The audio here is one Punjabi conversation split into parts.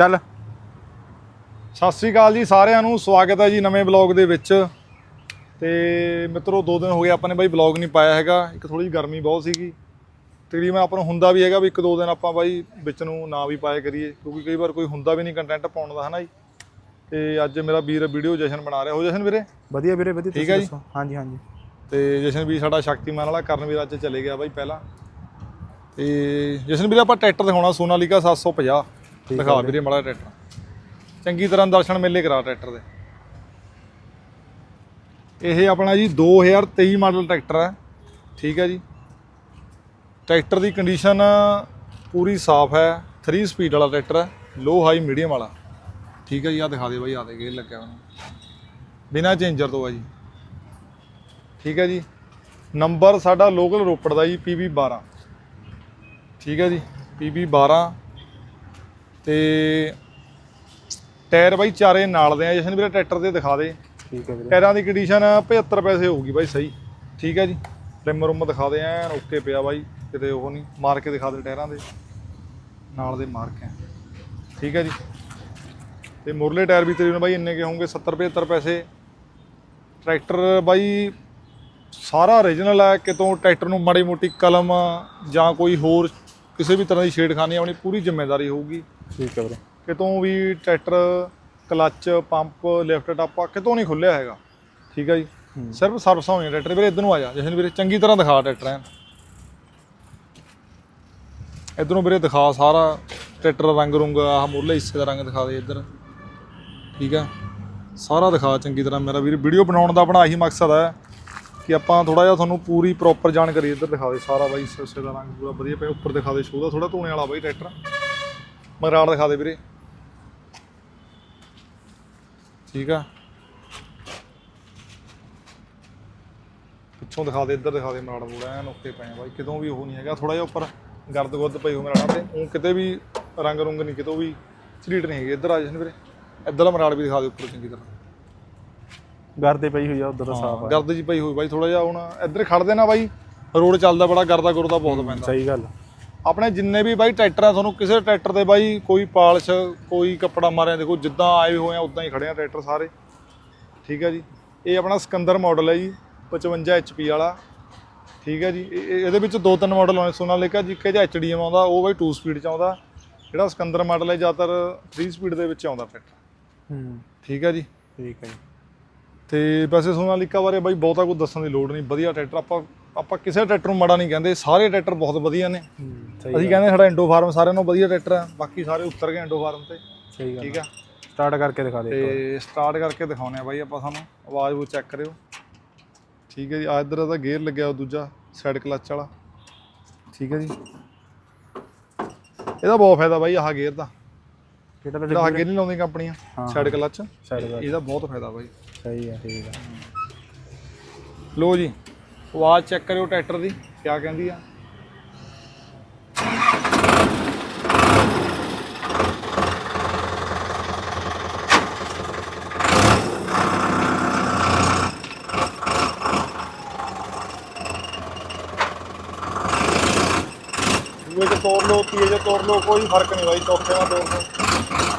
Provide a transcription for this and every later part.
ਚੱਲ। ਸਤਿ ਸ੍ਰੀ ਅਕਾਲ ਜੀ ਸਾਰਿਆਂ ਨੂੰ ਸਵਾਗਤ ਹੈ ਜੀ ਨਵੇਂ ਬਲੌਗ ਦੇ ਵਿੱਚ। ਤੇ ਮਿੱਤਰੋ ਦੋ ਦਿਨ ਹੋ ਗਏ ਆਪਾਂ ਨੇ ਬਾਈ ਬਲੌਗ ਨਹੀਂ ਪਾਇਆ ਹੈਗਾ ਇੱਕ ਥੋੜੀ ਜਿਹੀ ਗਰਮੀ ਬਹੁਤ ਸੀਗੀ। ਤਕਰੀਬਨ ਆਪਾਂ ਨੂੰ ਹੁੰਦਾ ਵੀ ਹੈਗਾ ਵੀ ਇੱਕ ਦੋ ਦਿਨ ਆਪਾਂ ਬਾਈ ਵਿੱਚ ਨੂੰ ਨਾ ਵੀ ਪਾਇਆ ਕਰੀਏ ਕਿਉਂਕਿ ਕਈ ਵਾਰ ਕੋਈ ਹੁੰਦਾ ਵੀ ਨਹੀਂ ਕੰਟੈਂਟ ਪਾਉਣ ਦਾ ਹਨਾ ਜੀ? ਤੇ ਅੱਜ ਮੇਰਾ ਵੀਰ ਵੀਡੀਓ ਜਸ਼ਨ ਬਣਾ ਰਿਹਾ। ਹੋ ਜਸ਼ਨ ਵੀਰੇ? ਵਧੀਆ ਵੀਰੇ ਵਧੀਆ ਠੀਕ ਤੁਸੀਂ ਹੈ ਜੀ। ਦੱਸੋ? ਹਾਂਜੀ ਹਾਂਜੀ। ਤੇ ਜਸ਼ਨ ਵੀਰ ਸਾਡਾ ਸ਼ਕਤੀਮਾਨ ਵਾਲਾ ਕਰਨ ਵੀਰ ਅੱਜ ਚਲੇ ਗਿਆ ਬਾਈ ਪਹਿਲਾਂ। ਤੇ ਜਸ਼ਨ ਵੀਰ ਆਪਾਂ ਟਰੈਕਟਰ ਦਿਖਾਉਣਾ ਸੋਨਾਲੀਕਾ 750 ਠੀਕ ਦਿਖਾ ਵੀਰੇ ਮਾੜਾ ਟਰੈਕਟਰ। ਚੰਗੀ ਤਰ੍ਹਾਂ ਦਰਸ਼ਨ ਮੇਲੇ ਕਰਾ ਟਰੈਕਟਰ ਦੇ। ਇਹ ਆਪਣਾ ਜੀ 2023 ਮਾਡਲ ਟਰੈਕਟਰ ਹੈ। ਠੀਕ ਹੈ ਜੀ। ਟਰੈਕਟਰ ਦੀ ਕੰਡੀਸ਼ਨ ਪੂਰੀ ਸਾਫ਼ ਹੈ। 3 ਸਪੀਡ ਵਾਲਾ ਟਰੈਕਟਰ ਹੈ। ਲੋ ਹਾਈ ਮੀਡੀਅਮ ਵਾਲਾ। ਠੀਕ ਹੈ ਜੀ ਆ ਦਿਖਾ ਦੇ ਬਾਈ ਆ ਦੇ ਗੇਅਰ ਲੱਗਿਆ ਉਹਨੂੰ ਬਿਨਾ ਚੇਂਜਰ ਤੋਂ ਆ ਜੀ। ਠੀਕ ਹੈ ਜੀ। ਨੰਬਰ ਸਾਡਾ ਲੋਕਲ ਰੋਪੜ ਦਾ ਜੀ PB 12 ਠੀਕ ਹੈ ਜੀ। PB 12 ਤੇ ਟਾਇਰ ਬਾਈ ਚਾਰੇ ਨਾਲ ਦੇ ਆ ਜਸ਼ਨ ਵੀਰੇ ਟਰੈਕਟਰ ਦੇ ਦਿਖਾ ਦੇ। ਠੀਕ ਹੈ ਵੀਰੇ। ਟਾਇਰਾਂ ਦੀ ਕੰਡੀਸ਼ਨ 75 ਪੈਸੇ ਹੋਊਗੀ ਬਾਈ ਸਹੀ। ਠੀਕ ਹੈ ਜੀ। ਰਿਮ ਰੁਮ ਦਿਖਾ ਦੇ ਐਨ ਓਕੇ ਪਿਆ ਬਾਈ ਕਿਤੇ ਉਹ ਨਹੀਂ। ਮਾਰ ਕੇ ਦਿਖਾ ਦੇ ਟਾਇਰਾਂ ਦੇ। ਨਾਲ ਦੇ ਮਾਰਕ ਹੈ ਠੀਕ ਹੈ ਜੀ। ਤੇ ਮੁਰਲੇ ਟਾਇਰ ਵੀ ਤਕਰੀਬਨ ਬਾਈ ਇੰਨੇ ਕੇ ਹੋਣਗੇ 70 75 ਪੈਸੇ। ਟਰੈਕਟਰ ਬਾਈ ਸਾਰਾ ਓਰੀਜਨਲ ਹੈ ਕਿਤੋਂ ਟਰੈਕਟਰ ਨੂੰ ਮਾੜੀ ਮੋਟੀ ਕਲਮ ਜਾਂ ਕੋਈ ਹੋਰ ਕਿਸੇ ਵੀ ਤਰ੍ਹਾਂ ਦੀ ਛੇੜਖਾਨੀ ਆਪਣੀ ਪੂਰੀ ਜ਼ਿੰਮੇਵਾਰੀ ਹੋਊਗੀ। ਠੀਕ ਹੈ ਵੀਰੇ। ਕਿਤੋਂ ਵੀ ਟਰੈਕਟਰ ਕਲੱਚ ਪੰਪ ਲਿਫਟ ਟਾਪਾ ਕਿਤੋਂ ਨਹੀਂ ਖੁੱਲਿਆ ਹੈਗਾ। ਠੀਕ ਹੈ ਜੀ। ਸਿਰਫ ਸਰਵਿਸਾਂ ਹੋਈਆਂ ਟਰੈਕਟਰ। ਵੀਰੇ ਇਧਰ ਨੂੰ ਆ ਜਾ। ਜਸ਼ਨ ਵੀਰੇ ਚੰਗੀ ਤਰ੍ਹਾਂ ਦਿਖਾ ਟਰੈਕਟਰ ਐਨ। ਇਧਰੋਂ ਵੀਰੇ ਦਿਖਾ ਸਾਰਾ ਟਰੈਕਟਰ ਰੰਗ ਰੁੰਗ ਆਹ ਮੁੱਢਲੇ ਹਿੱਸੇ ਦਾ ਰੰਗ ਦਿਖਾ ਦੇ ਇੱਧਰ। ਠੀਕ ਹੈ? ਸਾਰਾ ਦਿਖਾ ਚੰਗੀ ਤਰ੍ਹਾਂ ਮੇਰਾ ਵੀਰ। ਵੀਡੀਓ ਬਣਾਉਣ ਦਾ ਆਪਣਾ ਆਹੀ ਮਕਸਦ ਹੈ ਕਿ ਆਪਾਂ ਥੋੜਾ ਜਿਹਾ ਤੁਹਾਨੂੰ ਪੂਰੀ ਪ੍ਰੋਪਰ ਜਾਣਕਾਰੀ ਇੱਧਰ ਦਿਖਾ ਦੇ। ਸਾਰਾ ਬਾਈ ਹਿੱਸੇ ਦਾ ਰੰਗ ਪੂਰਾ ਵਧੀਆ ਪਿਆ। ਉੱਪਰ ਦਿਖਾ ਦੇ ਸ਼ੋਅ ਦਾ। ਥੋੜਾ ਧੋਣੇ ਵਾਲਾ ਬਾਈ ਟਰੈਕਟਰ। ਮਗਰਾੜ ਦਿਖਾ ਦੇ ਵੀਰੇ। ਠੀਕ ਆ। ਪਿੱਛੋਂ ਦਿਖਾ ਦੇ ਇੱਧਰ ਦਿਖਾ ਦੇ ਮਰਾੜ ਮੂੜਾ ਐਨ ਓਕੇ ਪਏ ਬਾਈ ਕਿਤੋਂ ਵੀ ਉਹ ਨਹੀਂ ਹੈਗਾ। ਥੋੜਾ ਜਿਹਾ ਉੱਪਰ ਗਰਦ ਗੁਰਦ ਪਈ ਹੋ ਮਰਾੜਾਂ ਤੇ ਉਹ ਕਿਤੇ ਵੀ ਰੰਗ ਰੁੰਗ ਨਹੀਂ ਕਿਤੋਂ ਵੀ ਝਰੀਟ ਨਹੀਂ ਹੈਗੀ। ਇੱਧਰ ਆ ਜਸ਼ਨ ਵੀਰੇ। ਇੱਧਰ ਦਾ ਮਰਾੜ ਵੀ ਦਿਖਾ ਦੇ ਉੱਪਰ ਚੰਗੀ ਤਰ੍ਹਾਂ। ਤੇ ਪਈ ਹੋਈ ਆ ਉਧਰ ਦਾ ਸਾਫ਼ ਆ। ਗਰਦ ਜੀ ਪਈ ਹੋਈ ਬਾਈ ਥੋੜਾ ਜਿਹਾ ਹੁਣ ਇੱਧਰ ਖੜਦੇ ਨਾ ਬਾਈ। ਰੋਡ ਚੱਲਦਾ ਬੜਾ ਗਰਦਾ ਗੁਰਦਾ ਬਹੁਤ ਪੈਂਦਾ। ਸਹੀ ਗੱਲ। ਆਪਣੇ ਜਿੰਨੇ ਵੀ ਬਾਈ ਟਰੈਕਟਰ ਆ ਤੁਹਾਨੂੰ ਕਿਸੇ ਟਰੈਕਟਰ ਤੇ ਬਾਈ ਕੋਈ ਪਾਲਿਸ਼ ਕੋਈ ਕੱਪੜਾ ਮਾਰਿਆ ਦੇਖੋ ਜਿੱਦਾਂ ਆਏ ਹੋਏ ਆ ਉਦਾਂ ਹੀ ਖੜੇ ਆ ਟਰੈਕਟਰ ਸਾਰੇ। ਠੀਕ ਹੈ ਜੀ? ਇਹ ਆਪਣਾ ਸਿਕੰਦਰ ਮਾਡਲ ਹੈ ਜੀ 55 HP ਵਾਲਾ। ਠੀਕ ਹੈ ਜੀ? ਇਹ- ਇਹ- ਇਹਦੇ ਵਿੱਚ ਦੋ ਤਿੰਨ ਮਾਡਲ ਆਉਣੇ ਸੋਨਾਲੀਕਾ ਜੀ ਕਿ ਜਾਂ HDM ਆਉਂਦਾ ਉਹ ਬਾਈ 2 ਸਪੀਡ ਚ ਆਉਂਦਾ। ਜਿਹੜਾ ਸਿਕੰਦਰ ਮਾਡਲ ਹੈ ਜ਼ਿਆਦਾਤਰ 3 ਸਪੀਡ ਦੇ ਵਿੱਚ ਆਉਂਦਾ ਟਰੈਕਟਰ ਹੂੰ। ਠੀਕ ਹੈ ਜੀ? ਠੀਕ ਹੈ ਜੀ। ਤੇ ਵੈਸੇ ਸੋਨਾਲੀਕਾ ਬਾਰੇ ਬਾਈ ਬਹੁਤਾ ਕੁਝ ਦੱਸਣ ਦੀ ਲੋੜ ਨਹੀਂ ਵਧੀਆ ਟਰੈਕਟਰ ਆਪਾਂ ਆਪਾਂ ਕਿਸੇ ਟਰੈਕਟਰ ਨੂੰ ਮਾੜਾ ਨਹੀਂ ਕਹਿੰਦੇ ਸਾਰੇ ਟਰੈਕਟਰ ਬਹੁਤ ਵਧੀਆ ਨੇ। ਅਸੀਂ ਕਹਿੰਦੇ ਸਾਡਾ ਇੰਡੋ ਫਾਰਮ ਸਾਰਿਆਂ ਨਾਲੋਂ ਵਧੀਆ ਟਰੈਕਟਰ ਆ ਬਾਕੀ ਸਾਰੇ ਉੱਤਰ ਗਏ ਇੰਡੋ ਫਾਰਮ ਤੇ। ਸਹੀ ਗੱਲ ਠੀਕ ਆ। ਸਟਾਰਟ ਕਰਕੇ ਦਿਖਾ ਦੇ। ਤੇ ਸਟਾਰਟ ਕਰਕੇ ਦਿਖਾਉਨੇ ਆ ਬਾਈ ਆਪਾਂ ਤੁਹਾਨੂੰ ਆਵਾਜ਼ ਉਹ ਚੈੱਕ ਕਰਿਓ। ਠੀਕ ਹੈ ਜੀ ਆ ਇੱਧਰ ਦਾ ਗੇਅਰ ਲੱਗਿਆ ਉਹ ਦੂਜਾ ਸਾਈਡ ਕਲੱਚ ਵਾਲਾ। ਠੀਕ ਹੈ ਜੀ। ਇਹਦਾ ਬਹੁਤ ਫਾਇਦਾ ਬਾਈ ਆਹ ਗੇਅਰ ਦਾ। ਕਿਹੜਾ ਤੇ ਜਿਹੜਾ ਗੇਅਰ ਨਹੀਂ ਲਾਉਂਦੀਆਂ ਕੰਪਨੀਆਂ। ਸਾਈਡ ਕਲੱਚ ਇਹਦਾ ਬਹੁਤ ਫਾਇਦਾ ਬਾਈ। ਸਹੀ ਹੈ ਠੀਕ ਹੈ ਲੋ ਜੀ ਆਵਾਜ਼ ਚੈੱਕ ਕਰਿਓ ਟਰੈਕਟਰ ਦੀ, ਕਿਆ ਕਹਿੰਦੀ ਆ। ਦੂਏ ਤੋੜ ਲਓ ਪੀਏ ਚ ਤੋੜ ਲਓ, ਕੋਈ ਫ਼ਰਕ ਨਹੀਂ ਬਾਈ, ਚੌਥੇ ਨਾਲ ਤੋੜ ਲਓ।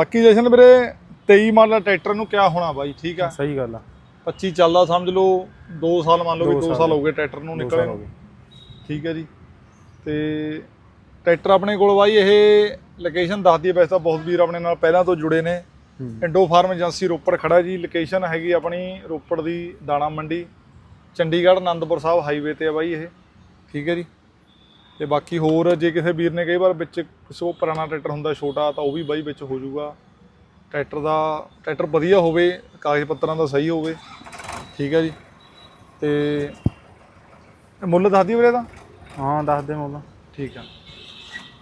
ਬਾਕੀ ਜਸ਼ਨ ਵੀਰੇ 23 ਮਾਡਲ ਟਰੈਕਟਰ ਨੂੰ ਕਿਆ ਹੋਣਾ ਬਾਈ ਠੀਕ ਆ? ਸਹੀ ਗੱਲ ਆ। 25 ਚੱਲਦਾ ਸਮਝ ਲਓ 2 ਸਾਲ ਮੰਨ ਲਓ ਵੀ ਦੋ 2 ਸਾਲ ਹੋ ਗਏ ਟਰੈਕਟਰ ਨੂੰ ਨਿਕਲੇ ਨੂੰ। ਠੀਕ ਹੈ ਜੀ। ਤੇ ਟਰੈਕਟਰ ਆਪਣੇ ਕੋਲ ਬਾਈ ਇਹ ਲੋਕੇਸ਼ਨ ਦੱਸਦੀ ਹੈ ਵੈਸੇ ਤਾਂ ਬਹੁਤ ਵੀਰ ਆਪਣੇ ਨਾਲ ਪਹਿਲਾਂ ਤੋਂ ਜੁੜੇ ਨੇ। ਇੰਡੋ ਫਾਰਮ ਏਜੰਸੀ ਰੋਪੜ ਖੜਾ ਜੀ ਲੋਕੇਸ਼ਨ ਹੈਗੀ ਆਪਣੀ ਰੋਪੜ ਦੀ ਦਾਣਾ ਮੰਡੀ ਚੰਡੀਗੜ੍ਹ ਆਨੰਦਪੁਰ ਸਾਹਿਬ ਹਾਈਵੇ ਤੇ ਆ ਬਾਈ ਇਹ। ਠੀਕ ਹੈ ਜੀ। ਤੇ ਬਾਕੀ ਹੋਰ ਜੇ ਕਿਸੇ ਵੀਰ ਨੇ ਕਈ ਵਾਰ ਵਿੱਚ ਕਿਸੇ ਪੁਰਾਣਾ ਟਰੈਕਟਰ ਹੁੰਦਾ ਛੋਟਾ ਤਾਂ ਉਹ ਵੀ ਬਾਈ ਵਿੱਚ ਹੋ ਜਾਊਗਾ। ਟਰੈਕਟਰ ਦਾ ਟਰੈਕਟਰ ਵਧੀਆ ਹੋਵੇ ਕਾਗਜ਼ ਪੱਤਰਾਂ ਦਾ ਸਹੀ ਹੋਵੇ ਠੀਕ ਹੈ ਜੀ। ਤੇ ਮੁੱਲ ਦੱਸ ਦਿਓ ਵੀਰੇ ਦਾ ਹਾਂ ਦੱਸ ਦੇ ਮੁੱਲ। ਠੀਕ ਆ।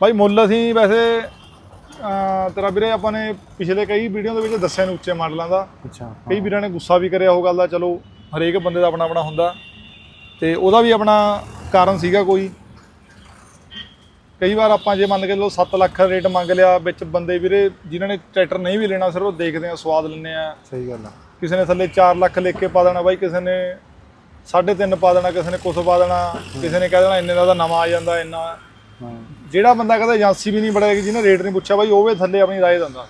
ਭਾਈ ਮੁੱਲ ਅਸੀਂ ਵੈਸੇ ਤੇਰਾ ਵੀਰੇ ਆਪਾਂ ਨੇ ਪਿਛਲੇ ਕਈ ਵੀਡੀਓ ਦੇ ਵਿੱਚ ਦੱਸਿਆ ਨੇ ਉੱਚੇ ਮਾਡਲਾਂ ਦਾ। ਅੱਛਾ ਕਈ ਵੀਰਾਂ ਨੇ ਗੁੱਸਾ ਵੀ ਕਰਿਆ ਉਹ ਗੱਲ ਦਾ ਚਲੋ ਹਰੇਕ ਬੰਦੇ ਦਾ ਆਪਣਾ ਆਪਣਾ ਹੁੰਦਾ। ਤੇ ਉਹਦਾ ਵੀ ਆਪਣਾ ਕਾਰਨ ਸੀਗਾ ਕੋਈ। ਕਈ ਵਾਰ ਆਪਾਂ ਜੇ ਮੰਨ ਕੇ ਲੋ 7 ਲੱਖ ਰੇਟ ਮੰਗ ਲਿਆ ਵਿੱਚ ਬੰਦੇ ਵੀਰੇ ਜਿਨ੍ਹਾਂ ਨੇ ਟਰੈਕਟਰ ਨਹੀਂ ਵੀ ਲੈਣਾ ਸਿਰਫ ਦੇਖਦੇ ਆ ਸਵਾਦ ਲੈਂਦੇ ਆ। ਸਹੀ ਗੱਲ ਆ। ਕਿਸੇ ਨੇ ਥੱਲੇ 4 ਲੱਖ ਲਿਖ ਕੇ ਪਾ ਦੇਣਾ ਬਾਈ ਕਿਸੇ ਨੇ 3.5 ਪਾ ਦੇਣਾ ਕਿਸੇ ਨੇ ਕੁਛ ਪਾ ਦੇਣਾ ਕਿਸੇ ਨੇ ਕਹਿ ਦੇਣਾ ਇੰਨੇ ਦਾ ਤਾਂ ਨਵਾਂ ਆ ਜਾਂਦਾ ਇੰਨਾ। ਜਿਹੜਾ ਬੰਦਾ ਕਹਿੰਦਾ ਏਜੰਸੀ ਵੀ ਨਹੀਂ ਬੜਾਏਗੀ ਜਿਹਨੇ ਰੇਟ ਨਹੀਂ ਪੁੱਛਿਆ ਬਾਈ ਉਹ ਵੀ ਥੱਲੇ ਆਪਣੀ ਰਾਏ ਦਿੰਦਾ।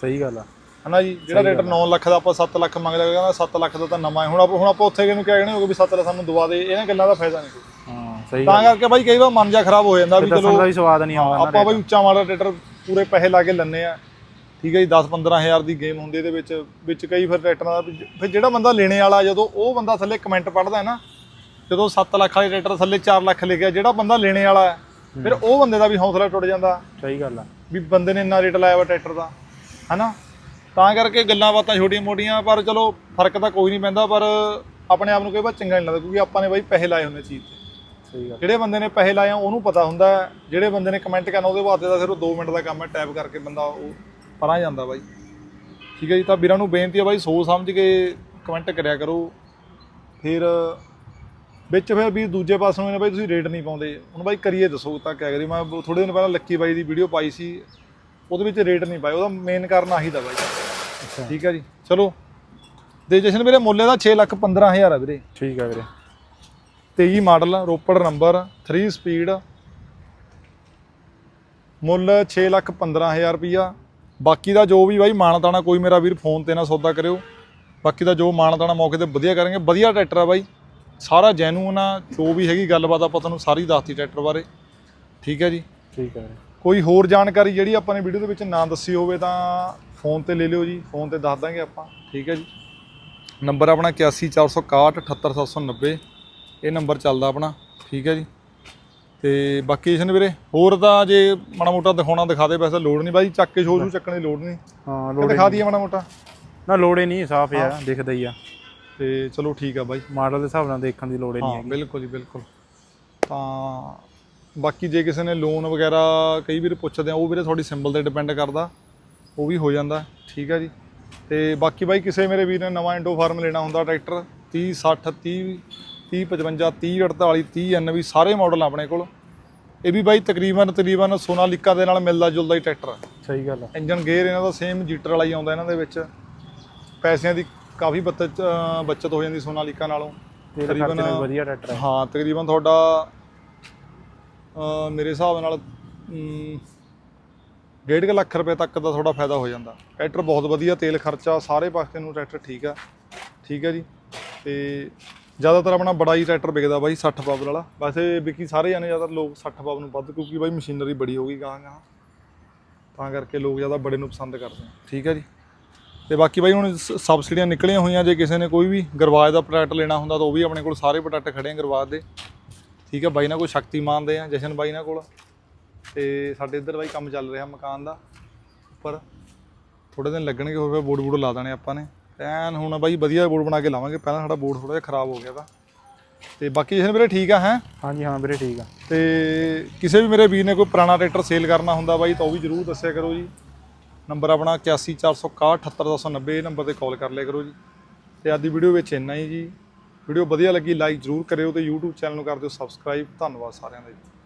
ਸਹੀ ਗੱਲ ਆ। ਹਨਾ ਜੀ? ਜਿਹੜਾ ਰੇਟ 9 ਲੱਖ ਦਾ ਆਪਾਂ 7 ਲੱਖ ਮੰਗਦਾ ਕਹਿੰਦਾ 7 ਲੱਖ ਦਾ ਤਾਂ ਨਵਾਂ ਹੈ। ਹੁਣ ਆਪਾਂ ਹੁਣ ਆਪਾਂ ਉੱਥੇ ਕਿਹਨੂੰ ਕਹਿ ਗਏ ਹੋਗੇ ਵੀ 7 ਲੱਖ ਸਾਨੂੰ ਦਵਾ ਦੇ ਇਹਨਾਂ ਗੱਲਾਂ ਦਾ ਫਾਇਦਾ ਨਹੀਂ। ਸਹੀ ਤਾਂ ਕਰਕੇ ਬਾਈ ਕਈ ਵਾਰ ਮਨ ਜਾ ਖਰਾਬ ਹੋ ਜਾਂਦਾ ਵੀ ਚਲੋ ਦਾ ਵੀ ਸਵਾਦ ਨਹੀਂ ਆਉਂਦਾ ਆਪਾਂ ਬਾਈ ਉੱਚਾ ਮਾੜਾ ਟਰੈਕਟਰ ਪੂਰੇ ਪੈਸੇ ਲਾ ਕੇ ਲੈਣੇ ਆ ਠੀਕ ਹੈ ਜੀ 10 15000 ਦੀ ਗੇਮ ਹੁੰਦੀ ਇਹਦੇ ਵਿੱਚ ਵਿੱਚ ਕਈ ਫਿਰ ਟਰੈਕਟਰਾਂ ਦਾ ਫਿਰ ਜਿਹੜਾ ਬੰਦਾ ਲੈਣੇ ਵਾਲਾ ਜਦੋਂ ਉਹ ਬੰਦਾ ਥੱਲੇ ਕਮੈਂਟ ਪੜਦਾ ਹੈ ਨਾ ਜਦੋਂ 7 ਲੱਖ ਵਾਲੇ ਟਰੈਕਟਰ ਥੱਲੇ 4 ਲੱਖ ਲਿਖਿਆ ਜਿਹੜਾ ਬੰਦਾ ਲੈਣੇ ਵਾਲਾ ਹੈ ਫਿਰ ਉਹ ਬੰਦੇ ਦਾ ਵੀ ਹੌਸਲਾ ਟੁੱਟ ਜਾਂਦਾ। ਸਹੀ ਗੱਲ ਆ। ਵੀ ਬੰਦੇ ਨੇ ਇੰਨਾ ਰੇਟ ਲਾਇਆ ਵਾ ਟਰੈਕਟਰ ਦਾ ਹਨਾ? ਤਾਂ ਕਰਕੇ ਗੱਲਾਂ ਬਾਤਾਂ ਛੋਟੀਆਂ ਮੋਟੀਆਂ ਪਰ ਚਲੋ ਫ਼ਰਕ ਤਾਂ ਕੋਈ ਨਹੀਂ ਪੈਂਦਾ ਪਰ ਆਪਣੇ ਆਪ ਨੂੰ ਕਈ ਵਾਰ ਚੰਗਾ ਨਹੀਂ ਲੱਗਦਾ ਕਿਉਂਕਿ ਆਪਾਂ ਨੇ ਬਾਈ ਪੈਸੇ ਲਾਏ ਹੁੰਦੇ ਚੀਜ਼ ਤੇ। ਸਹੀ ਗੱਲ। ਜਿਹੜੇ ਬੰਦੇ ਨੇ ਪੈਸੇ ਲਾਏ ਆ ਉਹਨੂੰ ਪਤਾ ਹੁੰਦਾ ਹੈ, ਜਿਹੜੇ ਬੰਦੇ ਨੇ ਕਮੈਂਟ ਕਰਨਾ ਉਹਦੇ ਵਾਸਤੇ ਤਾਂ ਸਿਰਫ 2 ਮਿੰਟ ਦਾ ਕੰਮ ਹੈ ਟੈਪ ਕਰਕੇ ਬੰਦਾ ਉਹ ਪਰਾਂ ਜਾਂਦਾ ਬਾਈ। ਠੀਕ ਹੈ ਜੀ ਤਾਂ ਵੀਰਾਂ ਨੂੰ ਬੇਨਤੀ ਹੈ ਬਾਈ ਸੋਚ ਸਮਝ ਕੇ ਕਮੈਂਟ ਕਰਿਆ ਕਰੋ। ਫਿਰ ਵਿੱਚ ਫਿਰ ਵੀ ਦੂਜੇ ਪਾਸੋਂ ਇਹਨੇ ਬਾਈ ਤੁਸੀਂ ਰੇਟ ਨਹੀਂ ਪਾਉਂਦੇ। ਹੁਣ ਬਾਈ ਕਰੀਏ ਦੱਸੋ ਤਾਂ ਕਿਆ ਕਰੀ ਮੈਂ ਥੋੜੇ ਦਿਨ ਪਹਿਲਾਂ ਲੱਕੀ ਬਾਈ ਦੀ ਵੀਡੀਓ ਪਾਈ ਸੀ। ਉਹਦੇ ਵਿੱਚ ਰੇਟ ਨਹੀਂ ਪਾਏ ਉਹਦਾ ਮੇਨ ਕਾਰਨ ਆਹੀ ਦਾ ਬਾਈ। ਅੱਛਾ। ਠੀਕ ਹੈ ਜੀ ਚਲੋ। ਤੇ ਜਸ਼ਨ ਵੀਰੇ ਮੁੱਲੇ ਦਾ 6 ਲੱਖ 15000 ਆ ਵੀਰੇ। ਠੀਕ ਆ ਵੀਰੇ। 23 ਮਾਡਲ ਰੋਪੜ ਨੰਬਰ 3 ਸਪੀਡ ਮੁੱਲ 6 ਲੱਖ 15000 ਰੁਪਈਆ। ਬਾਕੀ ਦਾ ਜੋ ਵੀ ਬਾਈ ਮਾਨਤਾਣਾ ਕੋਈ ਮੇਰਾ ਵੀਰ ਫੋਨ ਤੇ ਨਾ ਸੌਦਾ ਕਰਿਓ। ਬਾਕੀ ਦਾ ਜੋ ਮਾਨਤਾਣਾ ਮੌਕੇ ਤੇ ਵਧੀਆ ਕਰਾਂਗੇ। ਵਧੀਆ ਟਰੈਕਟਰ ਆ ਬਾਈ। ਸਾਰਾ ਜੈਨੂਨ ਆ। ਜੋ ਵੀ ਹੈਗੀ ਗੱਲਬਾਤ ਆਪਾਂ ਤੁਹਾਨੂੰ ਸਾਰੀ ਦੱਸਤੀ ਟਰੈਕਟਰ ਬਾਰੇ। ਠੀਕ ਹੈ ਜੀ? ਠੀਕ ਵੀਰੇ ਕੋਈ ਹੋਰ ਜਾਣਕਾਰੀ ਜਿਹੜੀ ਆਪਾਂ ਨੇ ਵੀਡੀਓ ਦੇ ਵਿੱਚ ਨਾ ਦੱਸੀ ਹੋਵੇ ਤਾਂ ਫੋਨ ਤੇ ਲੈ ਲਿਓ ਜੀ। ਫੋਨ ਤੇ ਦੱਸ ਦਾਂਗੇ ਆਪਾਂ। ਠੀਕ ਹੈ ਜੀ? ਨੰਬਰ ਆਪਣਾ 814661 78790 ਇਹ ਨੰਬਰ ਚੱਲਦਾ ਆਪਣਾ ਠੀਕ ਹੈ ਜੀ। ਤੇ ਬਾਕੀ ਜਸ਼ਨ ਵੀਰੇ ਹੋਰ ਤਾਂ ਜੇ ਮਾੜਾ ਮੋਟਾ ਦਿਖਾਉਣਾ ਦਿਖਾ ਦੇ ਵੈਸੇ ਲੋੜ ਨਹੀਂ। ਬਾਈ ਚੱਕ ਕੇ ਸ਼ੋਅ ਸ਼ੂ ਚੱਕਣ ਦੀ ਲੋੜ ਨਹੀਂ। ਹਾਂ ਲੋੜ ਦਿਖਾ ਦਈਏ ਮਾੜਾ ਮੋਟਾ। ਨਾ ਲੋੜੇ ਨਹੀਂ ਸਾਫ਼ ਆ ਦਿਖਦਾ ਹੀ ਆ। ਤੇ ਚਲੋ ਠੀਕ ਆ ਬਾਈ। ਮਾਡਲ ਦੇ ਹਿਸਾਬ ਨਾਲ ਦੇਖਣ ਦੀ ਲੋੜ ਹੀ ਨਹੀਂ ਹਾਂ ਹੈਗੀ। ਬਿਲਕੁਲ ਜੀ ਬਿਲਕੁਲ। ਤਾਂ ਬਾਕੀ ਜੇ ਕਿਸੇ ਨੇ ਲੋਨ ਵਗੈਰਾ ਕਈ ਵੀਰ ਪੁੱਛਦੇ ਆ ਉਹ ਵੀਰੇ ਤੁਹਾਡੀ ਸਿੰਬਲ ਤੇ ਡਿਪੈਂਡ ਕਰਦਾ ਉਹ ਵੀ ਹੋ ਜਾਂਦਾ ਠੀਕ ਹੈ ਜੀ। ਤੇ ਬਾਕੀ ਬਾਈ ਕਿਸੇ ਮੇਰੇ ਵੀਰ ਨੇ ਨਵਾਂ ਇੰਡੋ ਫਾਰਮ ਲੈਣਾ ਹੁੰਦਾ ਟਰੈਕਟਰ 30 60 30 30 55 30 48 30 NV ਸਾਰੇ ਮਾਡਲ ਆਪਣੇ ਕੋਲ। ਇਹ ਵੀ ਬਾਈ ਤਕਰੀਬਨ ਤਕਰੀਬਨ ਸੋਨਾਲੀਕਾ ਦੇ ਨਾਲ ਮਿਲਦਾ ਜੁਲਦਾ ਹੀ ਟਰੈਕਟਰ ਆ। ਸਹੀ ਗੱਲ ਆ। ਇੰਜਨ ਗੇਅਰ ਇਹਨਾਂ ਦਾ ਸੇਮ ਜੀਟਰ ਵਾਲਾ ਹੀ ਆਉਂਦਾ ਇਹਨਾਂ ਦੇ ਵਿੱਚ। ਪੈਸਿਆਂ ਦੀ ਕਾਫੀ ਬੱਚਤ ਹੋ ਜਾਂਦੀ ਸੋਨਾਲੀਕਾ ਨਾਲੋਂ। ਨਾਲ ਵਧੀਆ ਟਰੈਕਟਰ ਹੈ ਹਾਂ ਤਕਰੀਬਨ ਤੁਹਾਡਾ ਮੇਰੇ ਹਿਸਾਬ ਨਾਲ ਅਮ, ਡੇਢ ਕੁ ਲੱਖ ਰੁਪਏ ਤੱਕ ਦਾ ਤੁਹਾਡਾ ਫਾਇਦਾ ਹੋ ਜਾਂਦਾ। ਟਰੈਕਟਰ ਬਹੁਤ ਵਧੀਆ ਤੇਲ ਖਰਚਾ ਸਾਰੇ ਪਾਸੇ ਨੂੰ ਟਰੈਕਟਰ ਠੀਕ ਆ। ਠੀਕ ਹੈ ਜੀ। ਤੇ ਜ਼ਿਆਦਾਤਰ ਆਪਣਾ ਬੜਾ ਹੀ ਟਰੈਕਟਰ ਵਿਕਦਾ ਬਾਈ 60 ਪਾਵਰ ਵਾਲਾ। ਵੈਸੇ ਵਿਕੀ ਸਾਰੇ ਜਾਣੇ ਜ਼ਿਆਦਾ ਲੋਕ 60 ਪਾਵਰ ਨੂੰ ਵੱਧ ਕਿਉਂਕਿ ਬਾਈ ਮਸ਼ੀਨਰੀ ਬੜੀ ਹੋ ਗਈ ਗਾਂ ਗਾਂ ਤਾਂ ਕਰਕੇ ਲੋਕ ਜ਼ਿਆਦਾ ਬੜੇ ਨੂੰ ਪਸੰਦ ਕਰਦੇ ਆ ਠੀਕ ਹੈ ਜੀ। ਤੇ ਬਾਕੀ ਬਾਈ ਹੁਣ ਸ- ਸਬਸਿਡੀਆਂ ਨਿਕਲੀਆਂ ਹੋਈਆਂ, ਜੇ ਕਿਸੇ ਨੇ ਕੋਈ ਵੀ ਗਰਵਾਜ ਦਾ ਪ੍ਰੋਡਕਟ ਲੈਣਾ ਹੁੰਦਾ ਤਾਂ ਉਹ ਵੀ ਆਪਣੇ ਕੋਲ ਸਾਰੇ ਪ੍ਰੋਡਕਟ ਖੜੇ ਆ ਗਰਵਾਜ ਦੇ। ਠੀਕ ਹੈ, ਬਾਈ ਨਾਲ ਕੋਈ ਸ਼ਕਤੀਮਾਨ ਦੇ ਆ, ਜਸ਼ਨ ਬਾਈ ਨਾਲ ਕੋਲ। ਤੇ ਸਾਡੇ ਇੱਧਰ ਬਾਈ ਕੰਮ ਚੱਲ ਰਿਹਾ ਮਕਾਨ ਦਾ। ਉੱਪਰ। ਥੋੜੇ ਦਿਨ ਲੱਗਣਗੇ, ਹੋਰ ਫਿਰ ਬੋਰਡ ਬੋਰਡ ਲਾ ਦੇਣੇ ਆਪਾਂ ਨੇ। ਐਨ ਹੁਣ ਬਾਈ ਵਧੀਆ ਬੋਰਡ ਬਣਾ ਕੇ ਲਾਵਾਂਗੇ। ਪਹਿਲਾਂ ਸਾਡਾ ਬੋਰਡ ਥੋੜਾ ਜਿਹਾ ਖਰਾਬ ਹੋ ਗਿਆ ਤਾਂ ਤੇ ਬਾਕੀ ਜਸ਼ਨ ਵੀਰੇ ਠੀਕ ਆ ਹੈ? ਹਾਂਜੀ ਹਾਂ ਵੀਰੇ ਠੀਕ ਆ। ਤੇ ਕਿਸੇ ਵੀ ਮੇਰੇ ਵੀਰ ਨੇ ਕੋਈ ਪੁਰਾਣਾ ਟਰੈਕਟਰ ਸੇਲ ਕਰਨਾ ਹੁੰਦਾ ਬਾਈ ਤਾਂ ਉਹ ਵੀ ਜਰੂਰ ਦੱਸਿਆ ਕਰੋ ਜੀ। ਨੰਬਰ ਆਪਣਾ 814661 78290 ਇਹ ਨੰਬਰ ਤੇ ਕਾਲ ਕਰ ਲਿਆ ਕਰੋ ਜੀ। ਤੇ ਅੱਜ ਦੀ ਵੀਡੀਓ ਵਿੱਚ ਇੰਨਾ ਹੀ ਜੀ। ਵੀਡੀਓ ਵਧੀਆ ਲੱਗੀ ਲਾਈਕ ਜਰੂਰ ਕਰਿਓ ਤੇ YouTube ਚੈਨਲ ਨੂੰ ਕਰ ਦਿਓ ਸਬਸਕ੍ਰਾਈਬ। ਧੰਨਵਾਦ ਸਾਰਿਆਂ ਦਾ ਜੀ।